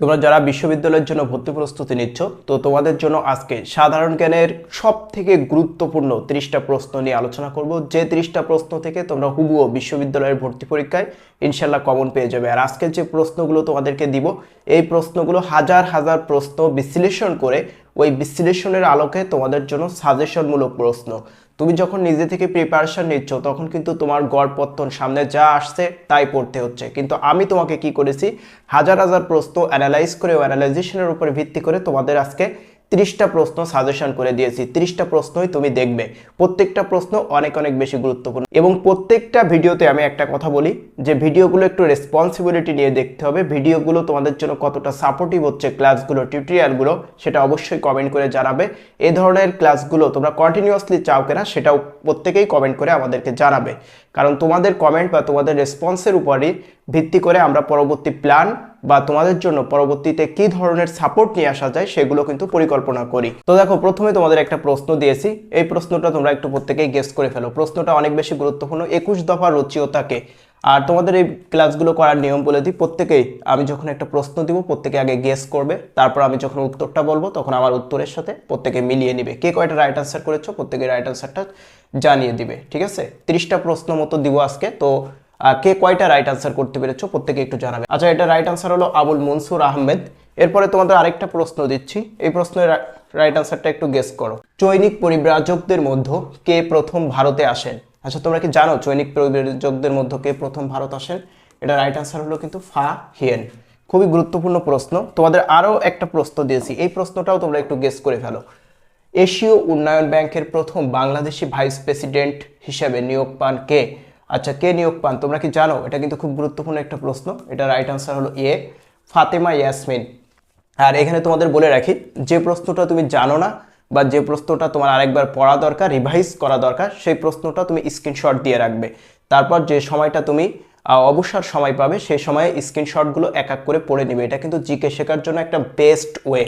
তোমরা যারা বিশ্ববিদ্যালয়ের জন্য ভর্তি প্রস্তুতি নিচ্ছ, তো তোমাদের জন্য আজকে সাধারণ জ্ঞানের সব থেকে গুরুত্বপূর্ণ তিরিশটা প্রশ্ন নিয়ে আলোচনা করব। যে তিরিশটা প্রশ্ন থেকে তোমরা হুবুও বিশ্ববিদ্যালয়ের ভর্তি পরীক্ষায় ইনশাল্লাহ কমন পেয়ে যাবে। আর আজকের যে প্রশ্নগুলো তোমাদেরকে দিব, এই প্রশ্নগুলো হাজার হাজার প্রশ্ন বিশ্লেষণ করে ওই বিশ্লেষণের আলোকে তোমাদের জন্য সাজেশনমূলক প্রশ্ন। তুমি যখন নিজে থেকে প্রিপারেশন নিচ্ছ, তখন কিন্তু তোমার গড়পত্তন সামনে যা আসছে তাই পড়তে হচ্ছে। কিন্তু আমি তোমাকে কি করেছি? হাজার হাজার প্রশ্ন অ্যানালাইজ করে ও অ্যানালাইজেশনের উপর ভিত্তি করে তোমাদের আজকে তিরিশটা প্রশ্ন সাজেশন করে দিয়েছি। তিরিশটা প্রশ্নই তুমি দেখবে। প্রত্যেকটা প্রশ্ন অনেক অনেক বেশি গুরুত্বপূর্ণ। এবং প্রত্যেকটা ভিডিওতে আমি একটা কথা বলি যে ভিডিওগুলো একটু রেসপন্সিবিলিটি নিয়ে দেখতে হবে। ভিডিওগুলো তোমাদের জন্য কতটা সাপোর্টিভ হচ্ছে ক্লাসগুলো টিউটোরিয়ালগুলো সেটা অবশ্যই কমেন্ট করে জানাবে। এ ধরনের ক্লাসগুলো তোমরা কন্টিনিউয়াসলি চাও কিনা, সেটাও প্রত্যেকেই কমেন্ট করে আমাদেরকে জানাবে। কারণ তোমাদের কমেন্ট বা তোমাদের রেসপন্সের উপরই ভিত্তি করে আমরা পরবর্তী প্ল্যান বা তোমাদের জন্য পরবর্তীতে কি ধরনের সাপোর্ট নিয়ে আসা যায় সেগুলো কিন্তু পরিকল্পনা করি। তো দেখো, প্রথমে তোমাদের একটা প্রশ্ন দিয়েছি। এই প্রশ্নটা তোমরা একটু প্রত্যেকেই গেস করে ফেলো। প্রশ্নটা অনেক বেশি গুরুত্বপূর্ণ। একুশ দফা রচিয়তাকে আর তোমাদের এই ক্লাসগুলো করার নিয়ম বলে দিই, প্রত্যেকেই আমি যখন একটা প্রশ্ন দিব, প্রত্যেকে আগে গেস করবে, তারপর আমি যখন উত্তরটা বলব, তখন আমার উত্তরের সাথে প্রত্যেকে মিলিয়ে নিবে। কে কয়টা রাইট আনসার করেছ প্রত্যেকে রাইট আনসারটা জানিয়ে দিবে, ঠিক আছে? তিরিশটা প্রশ্ন মতো দিব আজকে, তো কে কয়টা রাইট আনসার করতে পেরেছ, প্রত্যেকে একটু জানাবে। আচ্ছা এটা রাইট আনসার হলো আবুল মনসুর আহমেদ। এরপরে তোমাদের আরেকটা প্রশ্ন দিচ্ছি, এই প্রশ্নের রাইট আনসারটা একটু গেস করো। চৈনিক পরিব্রাজকদের মধ্যে কে প্রথম ভারতে আসেন? আচ্ছা তোমরা কি জানো চৈনিক পরিব্রাজকদের মধ্যে কে প্রথম ভারত আসেন? এটা রাইট আনসার হলো কিন্তু ফা হিয়েন। খুবই গুরুত্বপূর্ণ প্রশ্ন। তোমাদের আরও একটা প্রশ্ন দিয়েছি। এই প্রশ্নটাও তোমরা একটু গেস করে ফেলো। এশীয় উন্নয়ন ব্যাংকের প্রথম বাংলাদেশি ভাইস প্রেসিডেন্ট হিসেবে নিয়োগ পান কে? আচ্ছা কে নিয়োগ পান? তোমরা কি জানো? এটা কিন্তু খুব গুরুত্বপূর্ণ একটা প্রশ্ন। এটা রাইট আনসার হলো এ, ফাতেমা ইয়াসমিন। আর এখানে তোমাদের বলে রাখি, যে প্রশ্নটা তুমি জানো না বা যে প্রশ্নটা তোমার আরেকবার পড়া দরকার রিভাইজ করা দরকার, সেই প্রশ্নটা তুমি স্ক্রিনশট দিয়ে রাখবে। তারপর যে সময়টা তুমি অবসর সময় পাবে, সেই সময়ে স্ক্রিনশটগুলো এক এক করে পড়ে নিবে। এটা কিন্তু জিকে শেখার জন্য একটা বেস্ট ওয়ে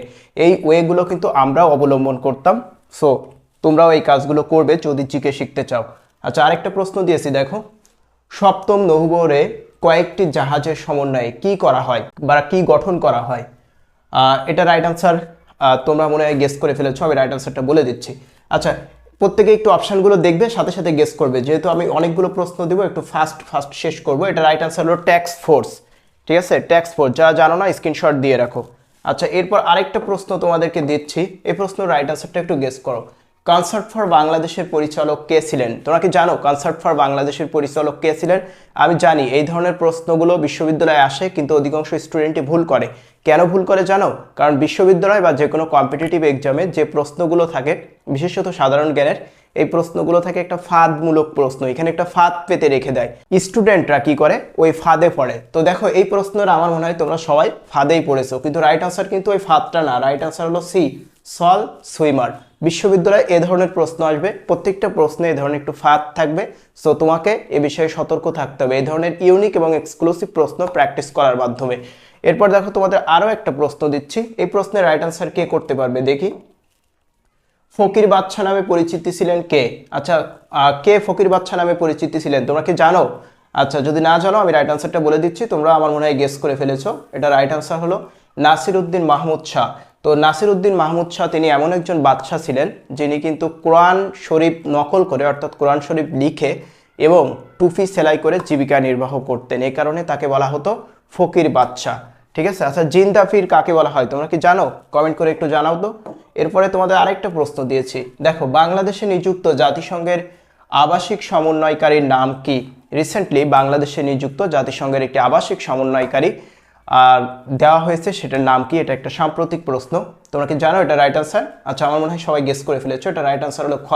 এই ওয়েগুলো কিন্তু আমরাও অবলম্বন করতাম। সো তোমরাও এই কাজগুলো করবে যদি জিকে শিখতে চাও। আচ্ছা আরেকটা প্রশ্ন দিয়েছি, দেখো। সপ্তম নভুবরে কয়েকটি জাহাজের সমন্বয়ে কি করা হয় বা কি গঠন করা হয়? এটা রাইট আনসার তোমরা মনে হয় গেস করে ফেলেছ, আমি রাইট আনসারটা বলে দিচ্ছি। আচ্ছা প্রত্যেকে একটু অপশানগুলো দেখবে, সাথে সাথে গেস করবে। যেহেতু আমি অনেকগুলো প্রশ্ন দেবো, একটু ফাস্ট ফাস্ট শেষ করব। এটা রাইট আনসার হলো ট্যাক্স ফোর্স ঠিক আছে? ট্যাক্স ফোর্স যারা জানো না স্ক্রিনশট দিয়ে রাখো। আচ্ছা এরপর আরেকটা প্রশ্ন তোমাদেরকে দিচ্ছি। এই প্রশ্ন রাইট আনসারটা একটু গেস করো। কনসার্ট ফর বাংলাদেশের পরিচালক কে ছিলেন? তোমরা কি জানো কনসার্ট ফর বাংলাদেশের পরিচালক কে ছিলেন? আমি জানি এই ধরনের প্রশ্নগুলো বিশ্ববিদ্যালয়ে আসে, কিন্তু অধিকাংশ স্টুডেন্টই ভুল করে। কেন ভুল করে জানো? কারণ বিশ্ববিদ্যালয় বা যে কোনো কম্পিটিটিভ এক্সামে যে প্রশ্নগুলো থাকে, বিশেষত সাধারণ জ্ঞানের, এই প্রশ্নগুলো থাকে একটা ফাঁদমূলক প্রশ্ন। এখানে একটা ফাঁদ পেতে রেখে দেয়। স্টুডেন্টরা কি করে? ওই ফাঁদে পড়ে। তো দেখো, এই প্রশ্নটা আমার মনে হয় তোমরা সবাই ফাঁদেই পড়েছো, কিন্তু রাইট আনসার কিন্তু ওই ফাঁদটা না। রাইট আনসার হলো সি সল সুইমার। বিশ্ববিদ্যালয়ে এ ধরনের প্রশ্ন আসবে, প্রত্যেকটা প্রশ্নে এ ধরনের একটু ফাঁদ থাকবে। সো তোমাকে এ বিষয়ে সতর্ক থাকতে হবে। এই ধরনের ইউনিক এবং এক্সক্লুসিভ প্রশ্ন প্র্যাকটিস করার মাধ্যমে। এরপর দেখো, তোমাদের আরও একটা প্রশ্ন দিচ্ছি। এই প্রশ্নের রাইট আনসার কে করতে পারবে? দেখি। ফকির বাচ্চা নামে পরিচিতি ছিলেন কে? আচ্ছা কে ফকির বাচ্চা নামে পরিচিতি ছিলেন? তোমরা কি জানো? আচ্ছা যদি না জানো, আমি রাইট আনসারটা বলে দিচ্ছি। তোমরা আমার মনে হয় গেস করে ফেলেছো। এটা রাইট আনসার হলো নাসির উদ্দিন মাহমুদ শাহ। তো নাসির উদ্দিন মাহমুদ শাহ তিনি এমন একজন বাদশাহ ছিলেন যিনি কিন্তু কোরআন শরীফ নকল করে, অর্থাৎ কোরআন শরীফ লিখে এবং টুপি সেলাই করে জীবিকা নির্বাহ করতেন। এই কারণে তাকে বলা হতো ফকির বাদশাহ। ঠিক আছে? আচ্ছা জিন্দাফির কাকে বলা হয়? তোমরা কি জানো? কমেন্ট করে একটু জানাও তো। এরপরে তোমাদের আরেকটা প্রশ্ন দিয়েছি। দেখো, বাংলাদেশে নিযুক্ত জাতিসংঘের আবাসিক সমন্বয়কারীর নাম কি? রিসেন্টলি বাংলাদেশে নিযুক্ত জাতিসংঘের একটি আবাসিক সমন্বয়কারী আর দেওয়া হয়েছে সেটার নাম কি? এটা একটা সাম্প্রতিক প্রশ্ন। তোমরা কি জানো এটা রাইট আনসার আচ্ছা আমার মনে হয় সবাই গেস করে ফেলেছো। এটা রাইট আনসার হলো খ,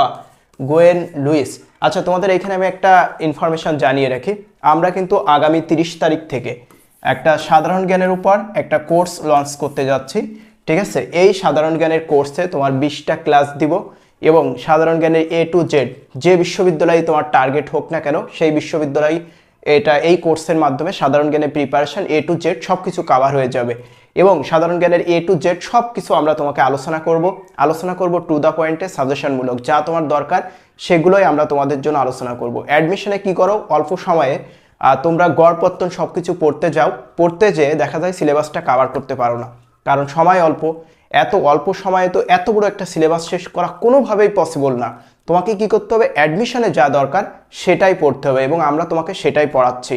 গোয়েন লুইস। আচ্ছা তোমাদের এখানে আমি একটা ইনফরমেশন জানিয়ে রাখি। আমরা কিন্তু আগামী তিরিশ তারিখ থেকে একটা সাধারণ জ্ঞানের উপর একটা কোর্স লঞ্চ করতে যাচ্ছি, ঠিক আছে? এই সাধারণ জ্ঞানের কোর্সে তোমার বিশটা ক্লাস দিব এবং সাধারণ জ্ঞানের এ টু জেড যে বিশ্ববিদ্যালয়ে তোমার টার্গেট হোক না কেন, সেই বিশ্ববিদ্যালয় এটা এই কোর্সের মাধ্যমে সাধারণ জ্ঞানের প্রিপারেশন এ টু জেড সব কিছু কাভার হয়ে যাবে। এবং সাধারণ জ্ঞানের এ টু জেড সব কিছু আমরা তোমাকে আলোচনা করব। আলোচনা করব টু দ্য পয়েন্টে সাজেশনমূলক যা তোমার দরকার, সেগুলোই আমরা তোমাদের জন্য আলোচনা করব। অ্যাডমিশনে কি করো? অল্প সময়ে তোমরা গড়পত্তন সব কিছু পড়তে যাও। পড়তে যেয়ে দেখা যায় সিলেবাসটা কাভার করতে পারো না। কারণ সময় অল্প। এত অল্প সময়ে তো এত বড় একটা সিলেবাস শেষ করা কোনোভাবেই পসিবল না। তোমাকে কি করতে হবে? অ্যাডমিশনে যা দরকার সেটাই পড়তে হবে এবং আমরা তোমাকে সেটাই পড়াচ্ছি।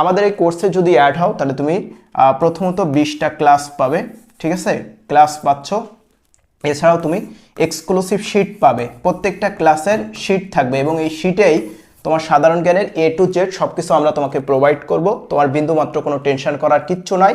আমাদের এই কোর্সে যদি অ্যাড হও, তাহলে তুমি প্রথমত বিশটা ক্লাস পাবে, ঠিক আছে? ক্লাস পাচ্ছ। এছাড়াও তুমি এক্সক্লুসিভ শিট পাবে। প্রত্যেকটা ক্লাসের শিট থাকবে এবং এই শিটেই তোমার সাধারণ জ্ঞানের এ টু জেড সব কিছু আমরা তোমাকে প্রোভাইড করব। তোমার বিন্দুমাত্র কোনো টেনশন করার কিচ্ছু নাই।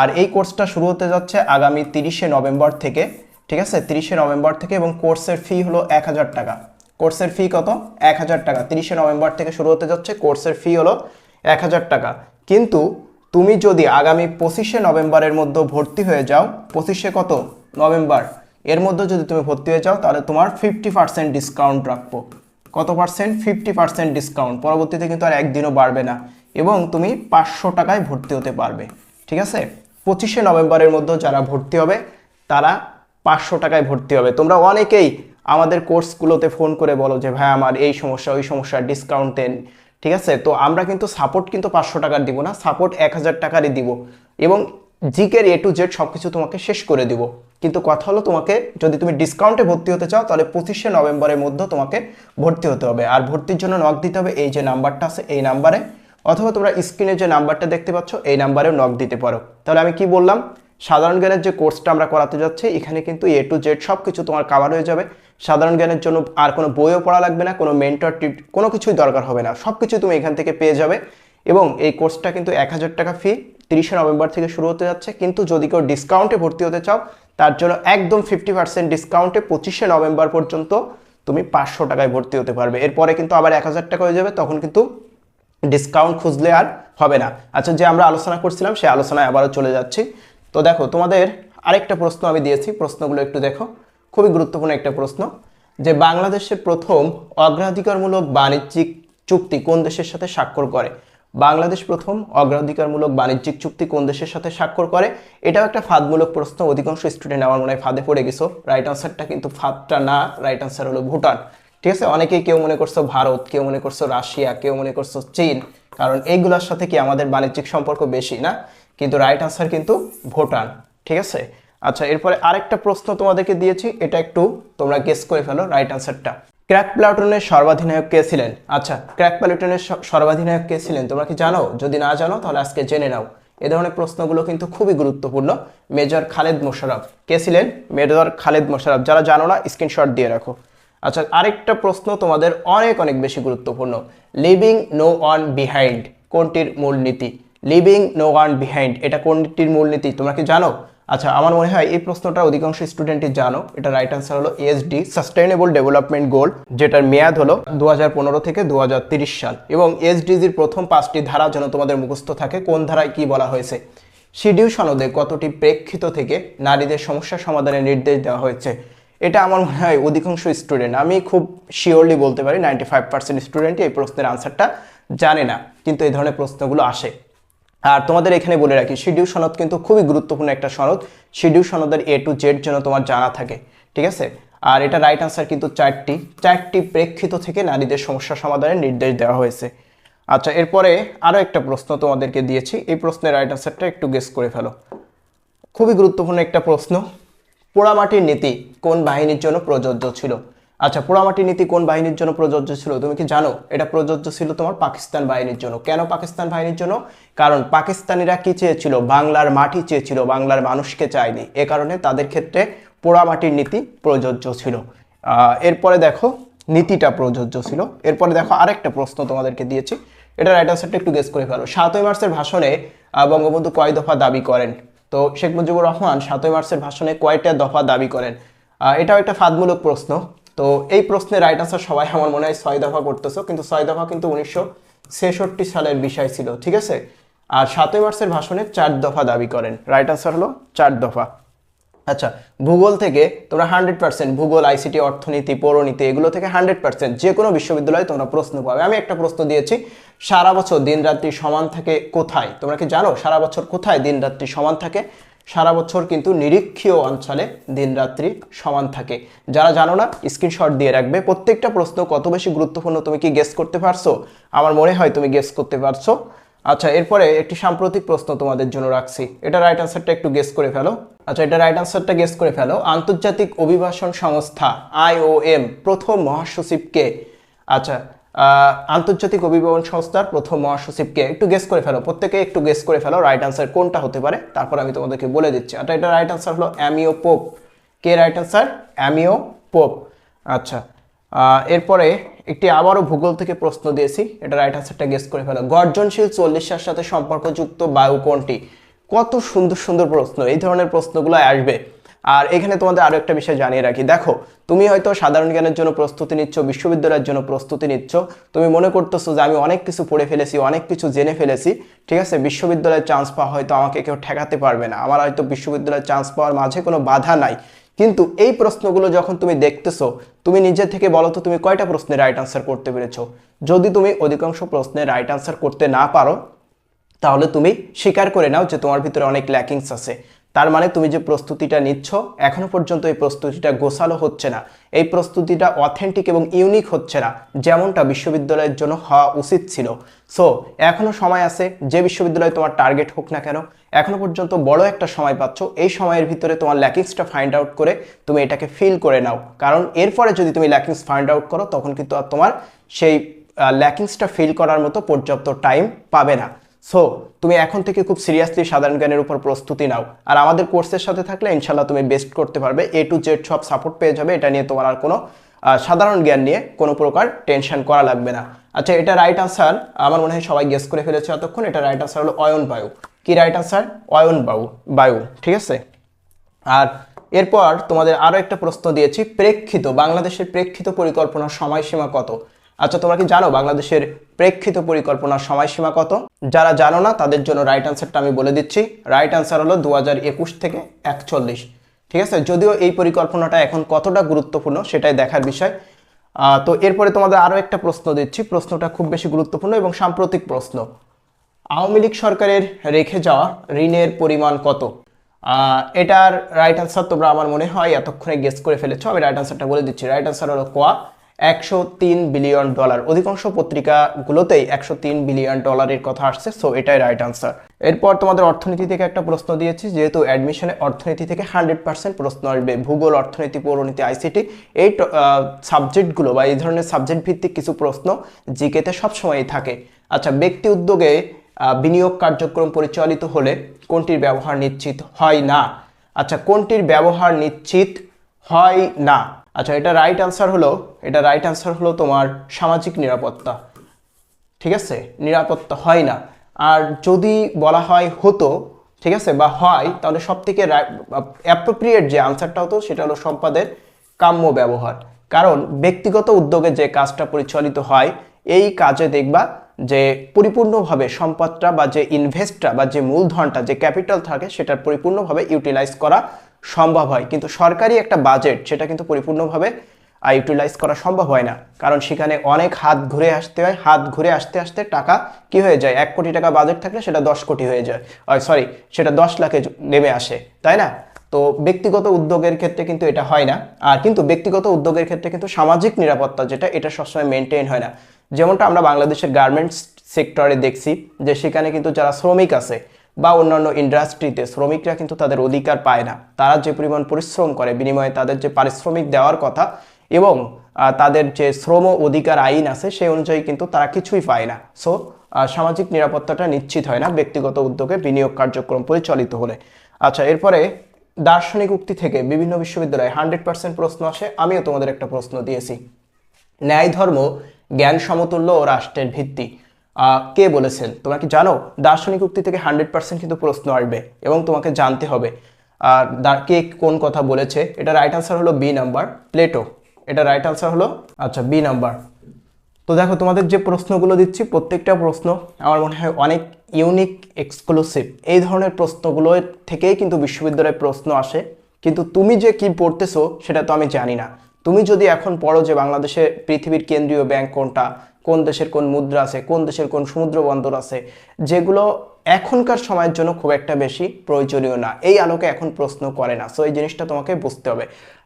আর এই কোর্সটা শুরু হতে যাচ্ছে আগামী তিরিশে নভেম্বর থেকে, ঠিক আছে? তিরিশে নভেম্বর থেকে এবং কোর্সের ফি হলো এক হাজার টাকা। কোর্সের ফি কত? এক হাজার টাকা। তিরিশে নভেম্বর থেকে শুরু হতে যাচ্ছে, কোর্সের ফি হলো এক হাজার টাকা। কিন্তু তুমি যদি আগামী পঁচিশে নভেম্বরের মধ্যে ভর্তি হয়ে যাও, পঁচিশে কত? নভেম্বর। এর মধ্যে যদি তুমি ভর্তি হয়ে যাও, তাহলে তোমার ফিফটি পার্সেন্ট ডিসকাউন্ট রাখব। কত পার্সেন্ট ফিফটি পার্সেন্ট ডিসকাউন্ট পরবর্তীতে কিন্তু আর একদিনও বাড়বে না। এবং তুমি পাঁচশো টাকায় ভর্তি হতে পারবে। ঠিক আছে? পঁচিশে নভেম্বরের মধ্যে যারা ভর্তি হবে, তারা পাঁচশো টাকায় ভর্তি হবে। তোমরা অনেকেই আমাদের কোর্সগুলোতে ফোন করে বলো যে, ভাই, আমার এই সমস্যা, ওই সমস্যা ডিসকাউন্ট দেন ঠিক আছে? তো আমরা কিন্তু সাপোর্ট কিন্তু পাঁচশো টাকার দিব না সাপোর্ট এক হাজার টাকারই দিব এবং জিকের এ টু জেড সব কিছু তোমাকে শেষ করে দিব। কিন্তু কথা হলো তোমাকে, যদি তুমি ডিসকাউন্টে ভর্তি হতে চাও, তাহলে পঁচিশে নভেম্বরের মধ্যে তোমাকে ভর্তি হতে হবে। আর ভর্তির জন্য নক দিতে হবে, এই যে নাম্বারটা আছে, এই নাম্বারে। অথবা তোমরা স্ক্রিনে যে নাম্বারটা দেখতে পাচ্ছ, এই নাম্বারেও নক দিতে পারো। তাহলে আমি কি বললাম? সাধারণ জ্ঞানের যে কোর্সটা আমরা করাতে যাচ্ছি, এখানে কিন্তু এ টু জেড সব কিছু তোমার কাভার হয়ে যাবে। সাধারণ জ্ঞানের জন্য আর কোনো বইও পড়া লাগবে না, কোনো মেন্টর টিপ কোনো কিছুই দরকার হবে না। সব কিছু তুমি এখান থেকে পেয়ে যাবে। এবং এই কোর্সটা কিন্তু এক হাজার টাকা ফি তিরিশে নভেম্বর থেকে শুরু হতে যাচ্ছে। কিন্তু যদি কেউ ডিসকাউন্টে ভর্তি হতে চাও, তার জন্য একদম ফিফটি পার্সেন্ট ডিসকাউন্টে পঁচিশে নভেম্বর পর্যন্ত তুমি পাঁচশো টাকায় ভর্তি হতে পারবে। এরপরে কিন্তু আবার এক হাজার টাকা হয়ে যাবে, তখন কিন্তু ডিসকাউন্ট খুঁজলে আর হবে না। আচ্ছা যে আমরা আলোচনা করছিলাম সেই আলোচনায় আবারও চলে যাচ্ছি। তো দেখো, তোমাদের আরেকটা প্রশ্ন আমি দিয়েছি। প্রশ্নগুলো একটু দেখো। খুবই গুরুত্বপূর্ণ একটা প্রশ্ন, যে বাংলাদেশের প্রথম অগ্রাধিকারমূলক বাণিজ্যিক চুক্তি কোন দেশের সাথে স্বাক্ষর করে? বাংলাদেশ প্রথম অগ্রাধিকারমূলক বাণিজ্যিক চুক্তি কোন দেশের সাথে স্বাক্ষর করে? এটাও একটা ফাঁদমূলক প্রশ্ন, অধিকাংশ স্টুডেন্ট আমার মনে হয় ফাঁদে পড়ে গেছো। রাইট আনসারটা কিন্তু ফাঁদটা না রাইট আনসার হলো ভুটান। ঠিক আছে? অনেকেই কেউ মনে করছ ভারত, কেউ মনে করছ রাশিয়া, কেউ মনে করছ চীন, কারণ এইগুলোর সাথে কি আমাদের বাণিজ্যিক সম্পর্ক বেশি না? কিন্তু রাইট আনসার কিন্তু ভুটান ঠিক আছে? আচ্ছা এরপরে আরেকটা প্রশ্ন তোমাদেরকে দিয়েছি, এটা একটু তোমরা গেস করে ফেলো রাইট আনসারটা ক্র্যাক প্লাটুনের সর্বাধিনায়ক কে ছিলেন? আচ্ছা ক্র্যাক প্লাটুনের সর্বাধিনায়ক কে ছিলেন? তোমরা কি জানো? যদি না জানো, তাহলে আজকে জেনে নাও। এ ধরনের প্রশ্নগুলো কিন্তু খুবই গুরুত্বপূর্ণ। মেজর খালেদ মোশারফ কে ছিলেন? মেজর খালেদ মোশারফ যারা জানো না স্ক্রিনশট দিয়ে রাখো। আচ্ছা আরেকটা প্রশ্ন তোমাদের অনেক অনেক বেশি গুরুত্বপূর্ণ। লিভিং নো অন বিহাইন্ড কোনটির মূলনীতি? লিভিং নো ওয়ান বিহাইন্ড এটা কোনটির মূলনীতি তোমরা কি জানো? আচ্ছা আমার মনে হয় এই প্রশ্নটা অধিকাংশ স্টুডেন্টই জানো। এটা রাইট আনসার হলো এসডি সাস্টেইনেবল ডেভেলপমেন্ট গোল যেটার মেয়াদ হলো দু হাজার পনেরো থেকে দু সাল। এবং এসডিজির প্রথম পাঁচটি ধারা যেন তোমাদের মুখস্থ থাকে, কোন ধারায় কি বলা হয়েছে? শিডিউল সনদে কতটি প্রেক্ষিত থেকে নারীদের সমস্যা সমাধানের নির্দেশ দেওয়া হয়েছে? এটা আমার মনে হয় অধিকাংশ স্টুডেন্ট আমি খুব শিওরলি বলতে পারি নাইনটি ফাইভ পার্সেন্ট স্টুডেন্টই এই প্রশ্নের আনসারটা জানে না। কিন্তু এই ধরনের প্রশ্নগুলো আসে। আর তোমাদের এখানে বলে রাখি শিডিউল সনদ কিন্তু খুবই গুরুত্বপূর্ণ একটা সনদ। শিডিউল সনদের এ টু জেড যেন তোমার জানা থাকে, ঠিক আছে? আর এটা রাইট আনসার কিন্তু চারটি। চারটি প্রেক্ষিত থেকে নারীদের সমস্যা সমাধানের নির্দেশ দেওয়া হয়েছে। আচ্ছা এরপরে আরও একটা প্রশ্ন তোমাদেরকে দিয়েছি। এই প্রশ্নের রাইট আনসারটা একটু গেস করে ফেলো। খুবই গুরুত্বপূর্ণ একটা প্রশ্ন। পোড়ামাটির নীতি কোন বাহিনীর জন্য প্রযোজ্য ছিল? আচ্ছা পোড়ামাটির নীতি কোন বাহিনীর জন্য প্রযোজ্য ছিল? তুমি কি জানো? এটা প্রযোজ্য ছিল তোমার পাকিস্তান বাহিনীর জন্য। কেন পাকিস্তান বাহিনীর জন্য? কারণ পাকিস্তানিরা কি চেয়েছিল? বাংলার মাটি চেয়েছিল, বাংলার মানুষকে চায়নি। এ কারণে তাদের ক্ষেত্রে পোড়ামাটির নীতি প্রযোজ্য ছিল। এরপরে দেখো, নীতিটা প্রযোজ্য ছিল। এরপরে দেখো, আরেকটা প্রশ্ন তোমাদেরকে দিয়েছি। এটা রাইট আনসারটা একটু গেস করে ফেলো। সাতই মার্চের ভাষণে বঙ্গবন্ধু কয় দফা দাবি করেন? তো শেখ মুজিবুর রহমান সাতই মার্চের ভাষণে কয়টা দফা দাবি করেন? এটাও একটা ফাঁদমূলক প্রশ্ন। তো এই প্রশ্নের রাইট আনসার সবাই আমার মনে হয় ছয় দফা করতেছো, কিন্তু ছয় দফা কিন্তু উনিশশো ছেষট্টি সালের বিষয় ছিল, ঠিক আছে? আর সাতই মার্চের ভাষণে চার দফা দাবি করেন। রাইট আনসার হলো চার দফা। আচ্ছা ভূগোল থেকে তোমরা হান্ড্রেড পার্সেন্ট ভূগোল আইসিটি অর্থনীতি, পৌরনীতি, এগুলো থেকে হান্ড্রেড পার্সেন্ট যে কোনো বিশ্ববিদ্যালয়ে তোমরা প্রশ্ন পাবে। আমি একটা প্রশ্ন দিয়েছি, সারা বছর দিন রাত্রি সমান থাকে কোথায়? তোমরা কি জানো সারা বছর কোথায় দিন রাত্রি সমান থাকে? সারা বছর কিন্তু নিরীক্ষীয় অঞ্চলে দিনরাত্রি সমান থাকে। যারা জানো না, স্ক্রিনশট দিয়ে রাখবে। প্রত্যেকটা প্রশ্ন কত বেশি গুরুত্বপূর্ণ তুমি কি গেস করতে পারছ? আমার মনে হয় তুমি গেস করতে পারছ। আচ্ছা এরপরে একটি সাম্প্রতিক প্রশ্ন তোমাদের জন্য রাখছি। এটা রাইট আনসারটা একটু গেস করে ফেলো। আচ্ছা এটা রাইট আনসারটা গেস করে ফেলো। আন্তর্জাতিক অভিবাসন সংস্থা আইওএম প্রথম মহাসচিবকে। আচ্ছা আন্তর্জাতিক অভিবাসন সংস্থার প্রথম মহাসচিবকে একটু গেস করে ফেলো, প্রত্যেকে একটু গেস করে ফেলো রাইট আনসার কোনটা হতে পারে। তারপর আমি তোমাদেরকে বলে দিচ্ছি। আচ্ছা এটা রাইট আনসার হলো অ্যামিও পোপ কে রাইট আনসার অ্যামিও পোপ আচ্ছা এরপরে একটি আবারও ভূগোল থেকে প্রশ্ন দিয়েছি। এটা রাইট আনসারটা গেস করে ফেলো। গর্জনশীল চল্লিশার সাথে সম্পর্কযুক্ত বায়ু কোনটি? কত সুন্দর সুন্দর প্রশ্ন, এই ধরনের প্রশ্নগুলো আসবে। আর এখানে তোমাদের আরও একটা বিষয় জানিয়ে রাখি। দেখো, তুমি হয়তো সাধারণ জ্ঞানের জন্য প্রস্তুতি নিচ্ছ, বিশ্ববিদ্যালয়ের জন্য প্রস্তুতি নিচ্ছ। তুমি মনে করতেছো যে আমি অনেক কিছু পড়ে ফেলেছি, অনেক কিছু জেনে ফেলেছি। ঠিক আছে, বিশ্ববিদ্যালয়ের চান্স পাওয়া হয়তো আমাকে কেউ ঠেকাতে পারবে না। আমার হয়তো বিশ্ববিদ্যালয়ের চান্স পাওয়ার মাঝে কোনো বাধা নাই। কিন্তু এই প্রশ্নগুলো যখন তুমি দেখতেছো, তুমি নিজে থেকে বলো তো তুমি কয়টা প্রশ্নের রাইট আনসার করতে পেরেছ? যদি তুমি অধিকাংশ প্রশ্নের রাইট আনসার করতে না পারো, তাহলে তুমি স্বীকার করে নাও যে তোমার ভিতরে অনেক ল্যাকিংস আছে। তার মানে তুমি যে প্রস্তুতিটা নিচ্ছ, এখনও পর্যন্ত এই প্রস্তুতিটা গোছালো হচ্ছে না। এই প্রস্তুতিটা অথেন্টিক এবং ইউনিক হচ্ছে না, যেমনটা বিশ্ববিদ্যালয়ের জন্য হওয়া উচিত ছিল। সো এখনও সময় আছে, যে বিশ্ববিদ্যালয়ে তোমার টার্গেট হোক না কেন, এখনও পর্যন্ত বড় একটা সময় পাচ্ছ, এই সময়ের ভিতরে তোমার ল্যাকিংসটা ফাইন্ড আউট করে তুমি এটাকে ফিল করে নাও। কারণ এরপরে যদি তুমি ল্যাকিংস ফাইন্ড আউট করো, তখন কিন্তু আর তোমার সেই ল্যাকিংসটা ফিল করার মতো পর্যাপ্ত টাইম পাবে না। সো তুমি এখন থেকে খুব সিরিয়াসলি সাধারণ জ্ঞানের উপর প্রস্তুতি নাও। আর আমাদের কোর্সের সাথে থাকলে ইনশাল্লাহ তুমি বেস্ট করতে পারবে। এ টু জেড সব সাপোর্ট পেয়ে যাবে। এটা নিয়ে তোমার আর কোনো সাধারণ জ্ঞান নিয়ে কোনো প্রকার টেনশন করা লাগবে না। আচ্ছা এটা রাইট আনসার আমার মনে হয় সবাই গেস করে ফেলেছে এতক্ষণ। এটা রাইট আনসার হলো অয়ন বায়ু। কি রাইট আনসার অয়ন বায়ু বায়ু। ঠিক আছে? আর এরপর তোমাদের আরও একটা প্রশ্ন দিয়েছি। প্রেক্ষিত, বাংলাদেশের প্রেক্ষিত পরিকল্পনার সময়সীমা কত? আচ্ছা তোমরা কি জানো বাংলাদেশের প্রেক্ষিত পরিকল্পনার সময়সীমা কত? যারা জানো না, তাদের জন্য রাইট আনসারটা আমি বলে দিচ্ছি। রাইট আনসার হলো দুহাজার একুশ থেকে একচল্লিশ। ঠিক আছে? যদিও এই পরিকল্পনাটা এখন কতটা গুরুত্বপূর্ণ সেটাই দেখার বিষয়। তো এরপরে তোমাদের আরও একটা প্রশ্ন দিচ্ছি। প্রশ্নটা খুব বেশি গুরুত্বপূর্ণ এবং সাম্প্রতিক প্রশ্ন। আওয়ামী লীগ সরকারের রেখে যাওয়া ঋণের পরিমাণ কত? এটার রাইট আনসার তোমরা আমার মনে হয় এতক্ষণে গেস করে ফেলেছো। আমি রাইট আনসারটা বলে দিচ্ছি। রাইট আনসার হলো কোয়া একশো তিন বিলিয়ন ডলার। অধিকাংশ পত্রিকাগুলোতেই একশো তিন বিলিয়ন ডলারের কথা আসছে সো এটাই রাইট আনসার এরপর তোমাদের অর্থনীতি থেকে একটা প্রশ্ন দিয়েছি, যেহেতু অ্যাডমিশনে অর্থনীতি থেকে হান্ড্রেড পার্সেন্ট প্রশ্ন আসবে, ভূগোল, অর্থনীতি, পৌরনীতি আইসিটি এই সাবজেক্টগুলো বা এই ধরনের সাবজেক্ট ভিত্তিক কিছু প্রশ্ন জিকেতে সবসময়ই থাকে। আচ্ছা ব্যক্তি উদ্যোগে বিনিয়োগ কার্যক্রম পরিচালিত হলে কোনটির ব্যবহার নিশ্চিত হয় না? আচ্ছা কোনটির ব্যবহার নিশ্চিত হয় না? আচ্ছা এটা রাইট আনসার হলো, এটা রাইট আনসার হলো তোমার সামাজিক নিরাপত্তা। ঠিক আছে? নিরাপত্তা হয় না। আর যদি বলা হয় হতো, ঠিক আছে, বা হয়, তাহলে সব থেকে অ্যাপ্রোপ্রিয়েট যে আনসারটা হতো সেটা হলো সম্পাদের কাম্য ব্যবহার। কারণ ব্যক্তিগত উদ্যোগে যে কাজটা পরিচালিত হয়, এই কাজে দেখবা যে পরিপূর্ণভাবে সম্পদটা বা যে ইনভেস্টটা বা যে মূলধনটা, যে ক্যাপিটাল থাকে সেটা পরিপূর্ণভাবে ইউটিলাইজ করা সম্ভব হয়। কিন্তু সরকারি একটা বাজেট সেটা কিন্তু পরিপূর্ণভাবে ইউটিলাইজ করা সম্ভব হয় না। কারণ সেখানে অনেক হাত ঘুরে আসতে হয়। হাত ঘুরে আসতে আসতে টাকা কি হয়ে যায়? এক কোটি টাকা বাজেট থাকলে সেটা দশ কোটি হয়ে যায়। সরি সেটা দশ লাখে নেমে আসে। তাই না? তো ব্যক্তিগত উদ্যোগের ক্ষেত্রে কিন্তু এটা হয় না। আর কিন্তু ব্যক্তিগত উদ্যোগের ক্ষেত্রে কিন্তু সামাজিক নিরাপত্তা যেটা, এটা সবসময় মেনটেন হয় না। যেমনটা আমরা বাংলাদেশের গার্মেন্টস সেক্টরে দেখছি যে সেখানে কিন্তু যারা শ্রমিক আছে বা অন্যান্য ইন্ডাস্ট্রিতে শ্রমিকরা কিন্তু তাদের অধিকার পায় না। তারা যে পরিমাণ পরিশ্রম করে, বিনিময়ে তাদের যে পারিশ্রমিক দেওয়ার কথা এবং তাদের যে শ্রম অধিকার আইন আছে, সেই অনুযায়ী কিন্তু তারা কিছুই পায় না। সো সামাজিক নিরাপত্তাটা নিশ্চিত হয় না ব্যক্তিগত উদ্যোগে বিনিয়োগ কার্যক্রম পরিচালিত হলে। আচ্ছা এরপরে দার্শনিক উক্তি থেকে বিভিন্ন বিশ্ববিদ্যালয়ে হান্ড্রেড পার্সেন্ট প্রশ্ন আসে। আমিও তোমাদের একটা প্রশ্ন দিয়েছি। ন্যায় ধর্ম, জ্ঞান সমতুল্য ও রাষ্ট্রের ভিত্তি। কে বলেছেন? তোমরা কি জানো? দার্শনিক উক্তি থেকে হান্ড্রেড পার্সেন্ট কিন্তু প্রশ্ন আসবে এবং তোমাকে জানতে হবে। আর কে কোন কথা বলেছে? এটা রাইট আনসার হলো বি নাম্বার প্লেটো এটা রাইট আনসার হলো আচ্ছা বি নাম্বার তো দেখো, তোমাদের যে প্রশ্নগুলো দিচ্ছি, প্রত্যেকটা প্রশ্ন আমার মনে হয় অনেক ইউনিক এক্সক্লুসিভ এই ধরনের প্রশ্নগুলো থেকেই কিন্তু বিশ্ববিদ্যালয়ে প্রশ্ন আসে। কিন্তু তুমি যে কি পড়তেছো, সেটা তো আমি জানি না। তুমি যদি এখন পড়ো যে বাংলাদেশে পৃথিবীর কেন্দ্রীয় ব্যাংক কোনটা কোন দেশের কোন মুদ্রা আছে কোন দেশের কোন সমুদ্র বন্দর আছে যেগুলো এখনকার সময়ের জন্য খুব একটা বেশি প্রয়োজনীয় না। এই আলোকে এখন প্রশ্ন করে না। সো এই জিনিসটা তোমাকে বুঝতে হবে।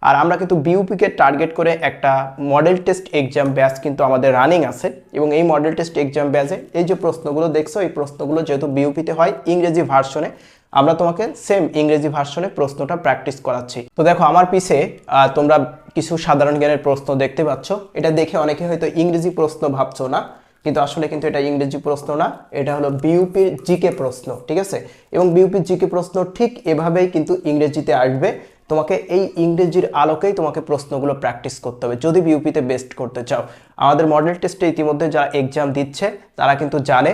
আর আমরা কিন্তু বিউপিকে টার্গেট করে একটা মডেল টেস্ট এক্সাম ব্যাচ কিন্তু আমাদের রানিং আছে। এবং এই মডেল টেস্ট এক্সাম ব্যাচে এই যে প্রশ্নগুলো দেখছ, এই প্রশ্নগুলো যেহেতু বিউপিতে হয় ইংরেজি ভার্সনে, আমরা তোমাকে সেম ইংরেজি ভার্সনে প্রশ্নটা প্র্যাকটিস করাচ্ছি। তো দেখো, আমার পিছে তোমরা কিছু সাধারণ জ্ঞানের প্রশ্ন দেখতে পাচ্ছ। এটা দেখে অনেকে হয়তো ইংরেজি প্রশ্ন ভাবছ না। কিন্তু আসলে কিন্তু এটা ইংরেজি প্রশ্ন না, এটা হলো বিউপির জিকে প্রশ্ন, ঠিক আছে? এবং বিউপির জিকে প্রশ্ন ঠিক এভাবেই কিন্তু ইংরেজিতে আসবে। তোমাকে এই ইংরেজির আলোকেই তোমাকে প্রশ্নগুলো প্র্যাকটিস করতে হবে, যদি বিউপিতে বেস্ট করতে চাও। আমাদের মডেল টেস্টে ইতিমধ্যে যারা এক্সাম দিচ্ছে, তারা কিন্তু জানে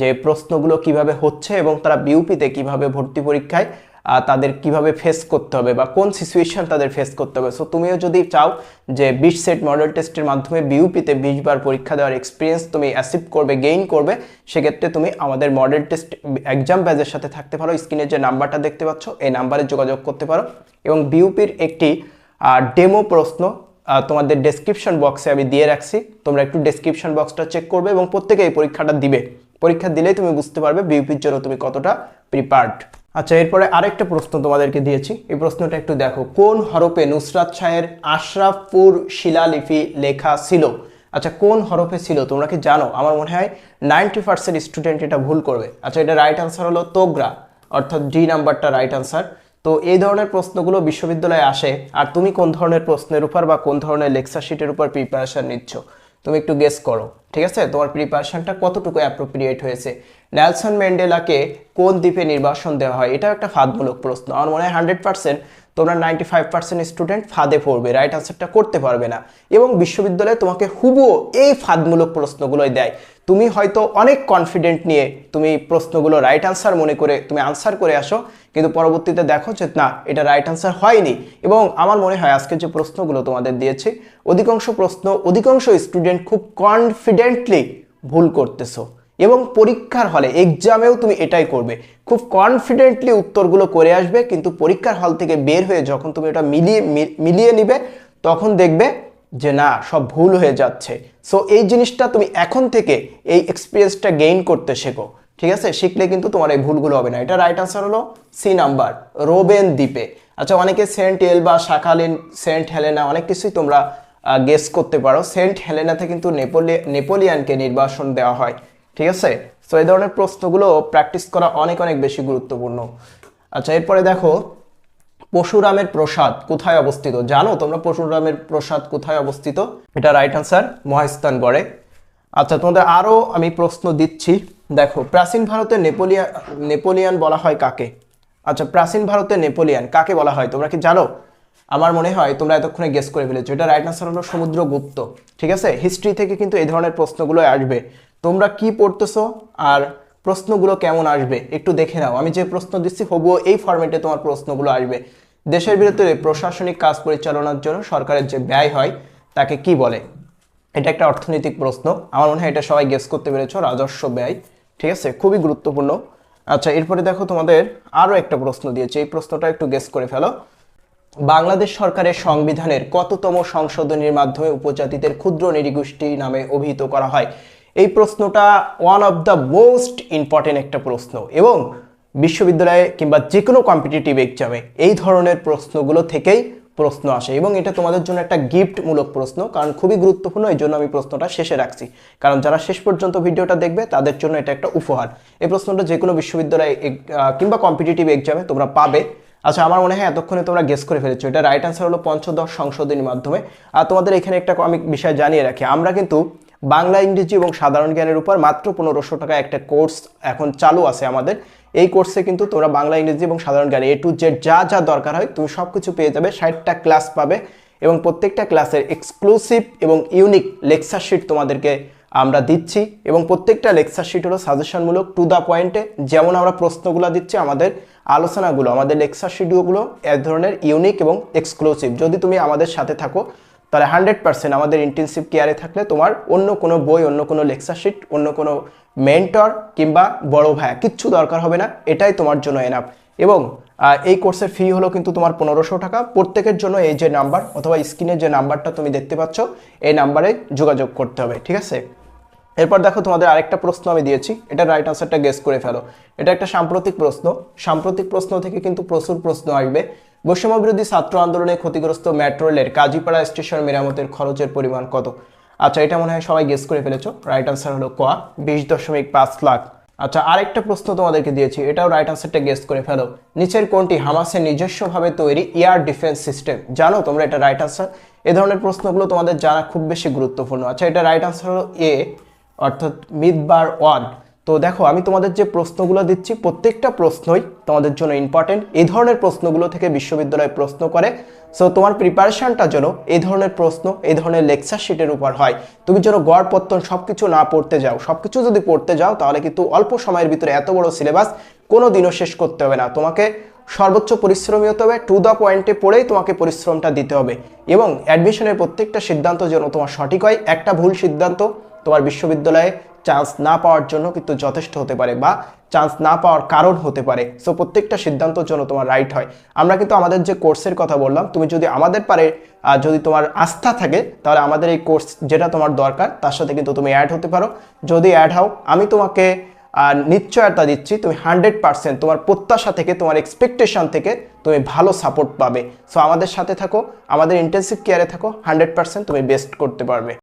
যে প্রশ্নগুলো কীভাবে হচ্ছে এবং তারা বিউপিতে কীভাবে ভর্তি পরীক্ষায় তাদের কীভাবে ফেস করতে হবে বা কোন সিচুয়েশন তাদের ফেস করতে হবে। সো তুমিও যদি চাও যে বিশ সেট মডেল টেস্টের মাধ্যমে বিউপিতে বিশ বার পরীক্ষা দেওয়ার এক্সপিরিয়েন্স তুমি অ্যাসিভ করবে গেইন করবে, সেক্ষেত্রে তুমি আমাদের মডেল টেস্ট এক্সাম ব্যাচের সাথে থাকতে পারো। স্ক্রিনের যে নাম্বারটা দেখতে পাচ্ছ, এই নাম্বারে যোগাযোগ করতে পারো। এবং বিউপির একটি ডেমো প্রশ্ন তোমাদের ডেসক্রিপশন বক্সে আমি দিয়ে রাখছি। তোমরা একটু ডেসক্রিপশন বক্সটা চেক করবে এবং প্রত্যেকে এই পরীক্ষাটা দিবে। পরীক্ষা দিলেই তুমি বুঝতে পারবে বিউপির জন্য তুমি কতটা প্রিপার্ড আচ্ছা এরপরে আরেকটা প্রশ্ন তোমাদেরকে দিয়েছি। এই প্রশ্নটা একটু দেখো। কোন হরফে নুসরাত শাহের আশরাফপুর শিলালিপি লেখা ছিল? আচ্ছা কোন হরফে ছিল? তোমরা কি জানো? আমার মনে হয় নাইনটি পার্সেন্ট স্টুডেন্ট এটা ভুল করবে। আচ্ছা এটা রাইট আনসার হলো তোগরা, অর্থাৎ ডি নাম্বারটা রাইট আনসার তো এই ধরনের প্রশ্নগুলো বিশ্ববিদ্যালয়ে আসে। আর তুমি কোন ধরনের প্রশ্নের উপর বা কোন ধরনের লেকচার শিটের উপর প্রিপারেশন নিচ্ছ? তুমি একটু গেস করো, ঠিক আছে? তোমার প্রিপারেশনটা কতটুকু অ্যাপ্রোপ্রিয়েট হয়েছে? নেলসন ম্যান্ডেলাকে কোন দ্বীপে নির্বাসন দেওয়া হয়? এটাও একটা ফাঁদমূলক প্রশ্ন। আমার মনে হয় হান্ড্রেড পার্সেন্ট তোমরা নাইনটি ফাইভ পার্সেন্ট স্টুডেন্ট ফাঁদে পড়বে, রাইট আনসারটা করতে পারবে না। এবং বিশ্ববিদ্যালয়ে তোমাকে হুবুও এই ফাঁদমূলক প্রশ্নগুলোই দেয়। তুমি হয়তো অনেক কনফিডেন্ট নিয়ে তুমি প্রশ্নগুলো রাইট আনসার মনে করে তুমি আনসার করে আসো, কিন্তু পরবর্তীতে দেখো যে না, এটা রাইট আনসার হয়নি। এবং আমার মনে হয় আজকে যে প্রশ্নগুলো তোমাদের দিয়েছি, অধিকাংশ প্রশ্ন অধিকাংশ স্টুডেন্ট খুব কনফিডেন্টলি ভুল করতেছো। এবং পরীক্ষার হলে এক্সামেও তুমি এটাই করবে। খুব কনফিডেন্টলি উত্তরগুলো করে আসবে, কিন্তু পরীক্ষার হল থেকে বের হয়ে যখন তুমি ওটা মিলিয়ে মিলিয়ে নিবে, তখন দেখবে যে না, সব ভুল হয়ে যাচ্ছে। সো এই জিনিসটা তুমি এখন থেকে এই এক্সপিরিয়েন্সটা গেইন করতে শেখো। ঠিক আছে? শিখলে কিন্তু তোমার এই ভুলগুলো হবে না। এটা রাইট আনসার হলো সি নাম্বার রোবেন দ্বীপে আচ্ছা অনেকে Saint Elba Sakhalin Saint Helena অনেক কিছুই তোমরা গেস করতে পারো। সেন্ট হেলেনাতে কিন্তু নেপোলি নেপোলিয়ানকে নির্বাসন দেওয়া হয়। ঠিক আছে? সো এই ধরনের প্রশ্নগুলো প্র্যাকটিস করা অনেক অনেক বেশি গুরুত্বপূর্ণ। আচ্ছা এরপরে দেখো পশুরামের প্রসাদ কোথায় অবস্থিত? জানো তোমরা পশুরামের প্রসাদ কোথায় অবস্থিত? এটা রাইট আনসার মহাস্থানগড়ে আচ্ছা তোমাদের আরও আমি প্রশ্ন দিচ্ছি। দেখো, প্রাচীন ভারতে নেপোলিয়ান নেপোলিয়ান বলা হয় কাকে? আচ্ছা প্রাচীন ভারতে নেপোলিয়ান কাকে বলা হয়? তোমরা কি জানো? আমার মনে হয় তোমরা এতক্ষণে গেস করে ফেলেছো। এটা রাইট আনসার হলো সমুদ্রগুপ্ত। ঠিক আছে? হিস্ট্রি থেকে কিন্তু এই ধরনের প্রশ্নগুলো আসবে। তোমরা কি পড়তেছো আর প্রশ্নগুলো কেমন আসবে? একটু দেখে নাও। আমি যে প্রশ্ন দিচ্ছি, হবুও এই ফরম্যাটে তোমার প্রশ্নগুলো আসবে। দেশের বিরুদ্ধে প্রশাসনিক কাজ পরিচালনার জন্য সরকারের যে ব্যয় হয়, তাকে কি বলে? এটা একটা অর্থনৈতিক প্রশ্ন। আমার মনে হয় এটা সবাই গেস করতে পেরেছ, রাজস্ব ব্যয়। ঠিক আছে? খুবই গুরুত্বপূর্ণ। আচ্ছা এরপরে দেখো তোমাদের আরও একটা প্রশ্ন দিয়েছে। এই প্রশ্নটা একটু গেস করে ফেলো। বাংলাদেশ সরকারের সংবিধানের কততম সংশোধনীর মাধ্যমে উপজাতিদের ক্ষুদ্র নৃগোষ্ঠী নামে অভিহিত করা হয়? এই প্রশ্নটা one of the most important একটা প্রশ্ন এবং বিশ্ববিদ্যালয়ে কিংবা যে কোনো কম্পিটিটিভ এক্সামে এই ধরনের প্রশ্নগুলো থেকেই প্রশ্ন আসে এবং এটা তোমাদের জন্য একটা গিফটমূলক প্রশ্ন, কারণ খুবই গুরুত্বপূর্ণ, এই জন্য আমি প্রশ্নটা শেষে রাখছি। কারণ যারা শেষ পর্যন্ত ভিডিওটা দেখবে, তাদের জন্য এটা একটা উপহার। এই প্রশ্নটা যে কোনো বিশ্ববিদ্যালয়ে কিংবা কম্পিটিটিভ এক্সামে তোমরা পাবে। আচ্ছা আমার মনে হয় এতক্ষণে তোমরা গেস করে ফেলেছো। এটা রাইট আনসার হলো পঞ্চদশ সংশোধনীর মাধ্যমে। আর তোমাদের এখানে একটা আমি বিষয় জানিয়ে রাখি। আমরা কিন্তু বাংলা ইংরেজি এবং সাধারণ জ্ঞানের উপর মাত্র পনেরোশো টাকা একটা কোর্স এখন চালু আছে আমাদের। এই কোর্সে কিন্তু তোমরা বাংলা ইংরেজি এবং সাধারণ জ্ঞান এ টু জেড যা যা দরকার হয় তুমি সব কিছু পেয়ে যাবে, ষাটটা ক্লাস পাবে এবং প্রত্যেকটা ক্লাসের এক্সক্লুসিভ এবং ইউনিক লেকচার শিট তোমাদেরকে আমরা দিচ্ছি এবং প্রত্যেকটা লেকচার শিট হলো সাজেশনমূলক টু দ্য পয়েন্টে যেমন আমরা প্রশ্নগুলো দিচ্ছি, আমাদের আলোচনাগুলো, আমাদের লেকচার শিটগুলো এক ধরনের ইউনিক এবং এক্সক্লুসিভ যদি তুমি আমাদের সাথে থাকো তাহলে হান্ড্রেড পার্সেন্ট আমাদের ইন্টেনসিভ কেয়ারে থাকলে তোমার অন্য কোনো বই, অন্য কোনো লেকচার শিট অন্য কোনো মেন্টর কিংবা বড় ভাইয়া, কিচ্ছু দরকার হবে না, এটাই তোমার জন্য এনাফ এবং এই কোর্সের ফি হলো কিন্তু তোমার পনেরোশো টাকা। প্রত্যেকের জন্য এই যে নাম্বার অথবা স্ক্রিনের যে নাম্বারটা তুমি দেখতে পাচ্ছ, এই নাম্বারে যোগাযোগ করতে হবে, ঠিক আছে? এরপর দেখো তোমাদের আরেকটা প্রশ্ন আমি দিয়েছি, এটা রাইট আনসারটা গেস করে ফেলো। এটা একটা সাম্প্রতিক প্রশ্ন। সাম্প্রতিক প্রশ্ন থেকে কিন্তু প্রচুর প্রশ্ন আসবে। বৈষম্য বিরোধী ছাত্র আন্দোলনে ক্ষতিগ্রস্ত মেট্রো রেলের কাজীপাড়া স্টেশন মেরামতের খরচের পরিমাণ কত? আচ্ছা এটা মনে হয় সবাই গেস করে ফেলেছো। রাইট আনসার হলো ক, বিশ দশমিক পাঁচ লাখ। আচ্ছা আরেকটা প্রশ্ন তোমাদেরকে দিয়েছি, এটাও রাইট আনসারটা গেস করে ফেলো। নিচের কোনটি হামাসের নিজস্বভাবে তৈরি এয়ার ডিফেন্স সিস্টেম জানো তোমরা এটা রাইট আনসার এ ধরনের প্রশ্নগুলো তোমাদের জানা খুব বেশি গুরুত্বপূর্ণ। আচ্ছা এটা রাইট আনসার হলো এ অর্থাৎ মিদবার ওয়ান। তো দেখো, আমি তোমাদের যে প্রশ্নগুলো দিচ্ছি, প্রত্যেকটা প্রশ্নই তোমাদের জন্য ইম্পর্টেন্ট এই ধরনের প্রশ্নগুলো থেকে বিশ্ববিদ্যালয় প্রশ্ন করে। সো তোমার প্রিপারেশনটা যেন এই ধরনের প্রশ্ন এই ধরনের লেকচার শিটের উপর হয়। তুমি যেন গড়, পত্তন সব কিছু না পড়তে যাও। সব কিছু যদি পড়তে যাও, তাহলে কিন্তু অল্প সময়ের ভিতরে এত বড় সিলেবাস কোনো দিনও শেষ করতে হবে না। তোমাকে সর্বোচ্চ পরিশ্রমী হতে হবে টু দ্য পয়েন্টে পড়েই তোমাকে পরিশ্রমটা দিতে হবে। এবং অ্যাডমিশনের প্রত্যেকটা সিদ্ধান্ত যেন তোমার সঠিক হয়, একটা ভুল সিদ্ধান্ত তোমার বিশ্ববিদ্যালয়ে চান্স না পাওয়ার জন্য কিন্তু যথেষ্ট হতে পারে বা চান্স না পাওয়ার কারণ হতে পারে। সো প্রত্যেকটা সিদ্ধান্তের জন্য তোমার রাইট হয়। আমরা কিন্তু আমাদের যে কোর্সের কথা বললাম, তুমি যদি আমাদের পারে যদি তোমার আস্থা থাকে, তাহলে আমাদের এই কোর্স যেটা তোমার দরকার, তার সাথে কিন্তু তুমি অ্যাড হতে পারো। যদি অ্যাড হও, আমি তোমাকে আর নিশ্চয়তা দিচ্ছি, তুমি হান্ড্রেড পার্সেন্ট তোমার প্রত্যাশা থেকে, তোমার এক্সপেকটেশন থেকে তুমি ভালো সাপোর্ট পাবে। সো আমাদের সাথে থাকো, আমাদের ইন্টেন্সিভ কেয়ারে থাকো হান্ড্রেড পার্সেন্ট তুমি বেস্ট করতে পারবে।